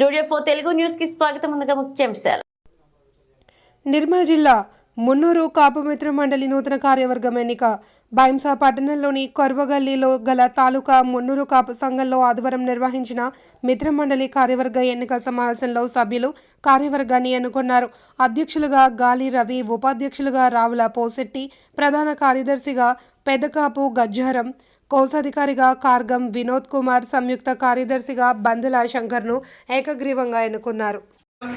Studio four Telugu న్యూస్కి స్వాగతం ముందుగా ముఖ్యాంశాలు నిర్మల్ జిల్లా మున్నూరు కాపు మిత్ర మండలి నూతన కార్యవర్గం ఎన్నిక. బైంసా పట్టణంలోని కొర్వగల్లీలో గల తాలూకా మున్నూరు కాపు సంఘంలో ఆదివారం నిర్వహించిన మిత్ర మండలి కార్యవర్గ ఎన్నిక సమావేశంలో సభ్యులు కార్యవర్గాన్ని ఎన్నుకున్నారు. అధ్యక్షులుగా గాలి రవి ఉపాధ్యక్షులుగా రావుల పోసెట్టి ప్రధాన కార్యదర్శిగా పెదకాపు గజ్జారం కోశాధికారిగా కార్గం వినోద్ కుమార్ సంయుక్త కార్యదర్శిగా బందెల శంకర్ను ఏకగ్రీవంగా ఎన్నుకున్నారు.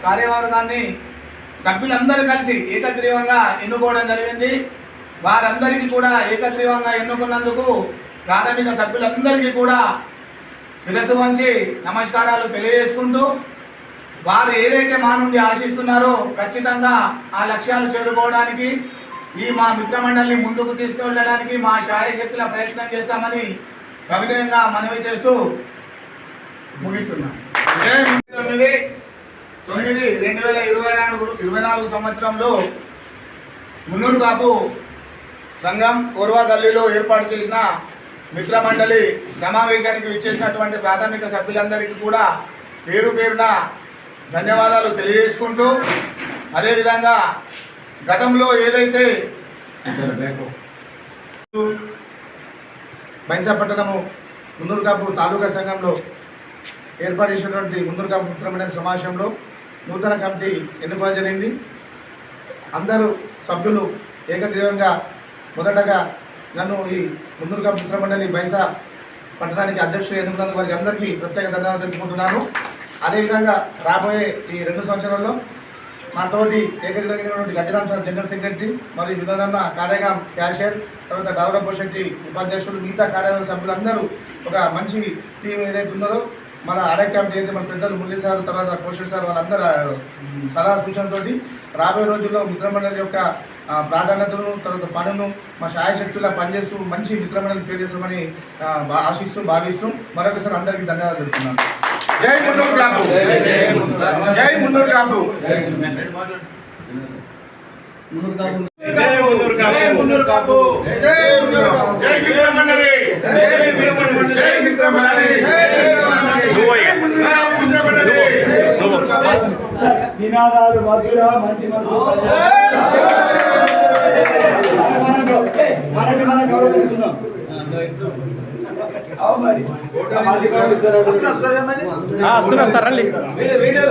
కార్యవర్గాన్ని సభ్యులందరూ కలిసి ఏకగ్రీవంగా ఎన్నుకోవడం జరిగింది. వారందరికీ కూడా ఏకగ్రీవంగా ఎన్నుకున్నందుకు ప్రాథమిక సభ్యులందరికీ కూడా శిరస్సు వంచి నమస్కారాలు తెలియజేసుకుంటూ వారు ఏదైతే మా నుండి ఆశిస్తున్నారో ఖచ్చితంగా ఆ లక్ష్యాలు చేరుకోవడానికి ఈ మా మిత్రమండలిని ముందుకు తీసుకువెళ్ళడానికి మా శాయశక్తుల ప్రయత్నం చేస్తామని సవినయంగా మనవి చేస్తూ ముగిస్తున్నాం. తొమ్మిది తొమ్మిది రెండు వేల ఇరవై నాలుగు ఇరవై నాలుగు సంవత్సరంలో మున్నూరు కాపు సంఘం కోర్వా గల్లీలో ఏర్పాటు చేసిన మిత్రమండలి సమావేశానికి విచ్చేసినటువంటి ప్రాథమిక సభ్యులందరికీ కూడా పేరు పేరున ధన్యవాదాలు తెలియజేసుకుంటూ అదేవిధంగా గతంలో ఏదైతే మైసా పట్టణము మున్నూరు తాలూకా సంఘంలో ఏర్పాటు చేసినటువంటి ముందరు కాపు సమావేశంలో నూతన కమిటీ ఎన్నుకోవడం జరిగింది. అందరూ సభ్యులు ఏకగ్రీవంగా మొదటగా నన్ను ఈ ముందరు మిత్రమండలి బైసా పట్టణానికి అధ్యక్షులు ఎన్నుకున్నందుకు వారికి అందరికీ ప్రత్యేక ధన్యవాదాలు తెలుపుకుంటున్నాను. అదేవిధంగా రాబోయే ఈ రెండు సంవత్సరాల్లో మనతోటి ఏకగ్రీవమైనటువంటి గజరాం సార్ జనరల్ సెక్రటరీ మరియు వినోదన్న కార్యగాం క్యాషియర్ తర్వాత డెవలప్ శెట్టి ఉపాధ్యక్షులు మిగతా కార్యవర్గ సభ్యులందరూ ఒక మంచి టీం ఏదైతే ఉన్నదో మన అడే కమిటీ అయితే మన పెద్దలు మురళీ సార్ తర్వాత కోషల్ సార్ వాళ్ళందరూ సలహా సూచనతోటి రాబోయే రోజుల్లో మిత్రమండలి యొక్క ప్రాధాన్యతను తర్వాత పనును మా శాయశక్తులా పనిచేస్తూ మంచి మిత్రమండలి పేరు చేస్తామని ఆశిస్తూ భావిస్తూ మరొకసారి అందరికీ ధన్యవాదాలు తెలుపుతున్నాను. జై మున్నూరు కాపు జై మున్నూరు కాపు జై జై మున్నూరు కాపు జై జై జై జై నినాదాలు మధుర మంచి మనసు మనకి మనం గౌరవిస్తున్నాం అవు మరి వస్తున్నా సార్ రండి. వీడియో